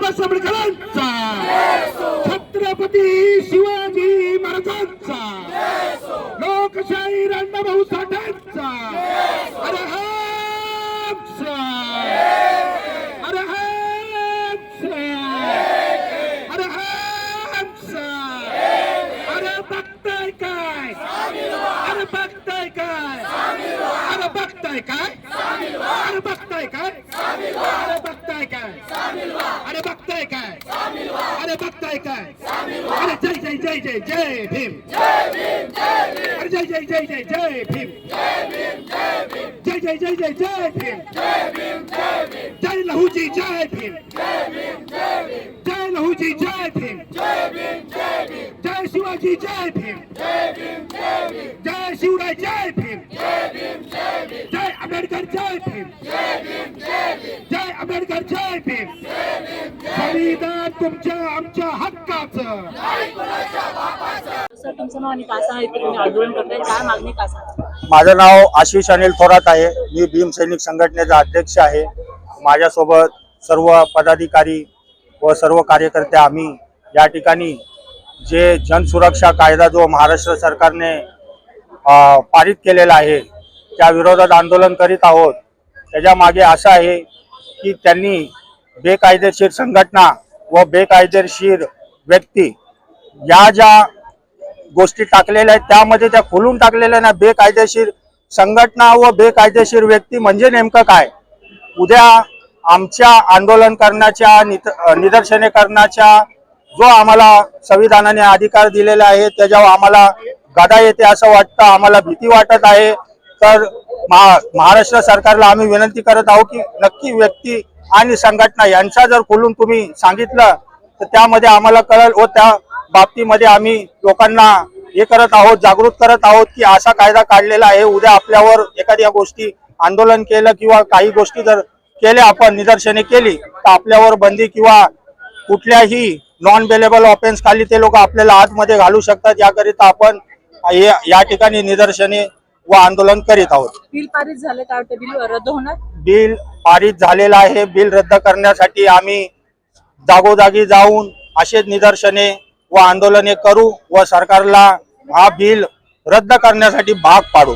बाबासाहेब आंबेडकरांचा छत्रपती शिवाजी महाराजांचा. लोकशाही अण्णाभाऊ साठ्यांचा अरे हामचा अरे हामचा अरे अरे बघताय काय? अरे बघताय काय? अरे बघताय काय? अरे बघताय काय? अरे बघताय काय? अरे बघताय काय? अरे बघताय काय? अरे जय जय जय जय जय भीम. अरे जय जय जय जय जय भीम. जय जय जय जय जय भीम. जय लहूजी जय भीम. जय लहूजी जय भीम. जय शिवाजी जय भीम. जय शिवराय जय भीम. आंबेडकर जय भीम. जय आंबेडकर जय भीम. संविधान तुमच्या आमच्या हक्काचं. तुमचं नाव आणि आंदोलन करताय. काय मागणी माझं नाव आशिष अनिल थोरात आहे. मी भीम सैनिक संघटनेचा अध्यक्ष आहे. माझ्यासोबत सर्व पदाधिकारी व सर्व कार्यकर्ते आम्ही या ठिकाणी जे जनसुरक्षा कायदा जो महाराष्ट्र सरकारने पारित केलेला आहे त्या विरोधात आंदोलन करीत आहोत. त्याच्यामागे असं आहे की त्यांनी बेकायदेशीर संघटना व बेकायदेशीर व्यक्ती या ज्या गोष्टी टाकलेल्या आहेत त्यामध्ये त्या खुलून टाकलेल्या ना बेकायदेशीर संघटना व बेकायदेशीर व्यक्ती म्हणजे नेमकं काय? उद्या आमच्या आंदोलन करण्याच्या निदर्शने करण्याच्या जो आम्हाला संविधानाने अधिकार दिलेला आहे त्याच्यावर आम्हाला गदा येते असं वाटतं आम्हाला भीती वाटत आहे. तर महा महाराष्ट्र सरकारला आम्ही विनंती करत आहोत की नक्की व्यक्ती आणि संघटना यांचा जर खोलून तुम्ही सांगितलं तर त्यामध्ये आम्हाला कळेल व त्या बाबतीमध्ये आम्ही लोकांना हे करत आहोत जागृत करत आहोत की असा कायदा काढलेला आहे. उद्या आपल्यावर एखाद्या गोष्टी आंदोलन केलं किंवा काही गोष्टी जर केल्या आपण निदर्शने केली तर आपल्यावर बंदी किंवा कुठल्याही नॉन बेलेबल ऑफेन्स खाली ते लोक आपल्याला आतमध्ये घालू शकतात. याकरिता आपण या ठिकाणी निदर्शने व आंदोलन करीत आहोत. बिल पारित झालं वाटतं? बिल रद्द होणार? बिल पारित झालेलं आहे. बिल रद्द करण्यासाठी आम्ही जागोजागी जाऊन असेच निदर्शने व आंदोलने करू व सरकारला हा बिल रद्द करण्यासाठी भाग पाडू.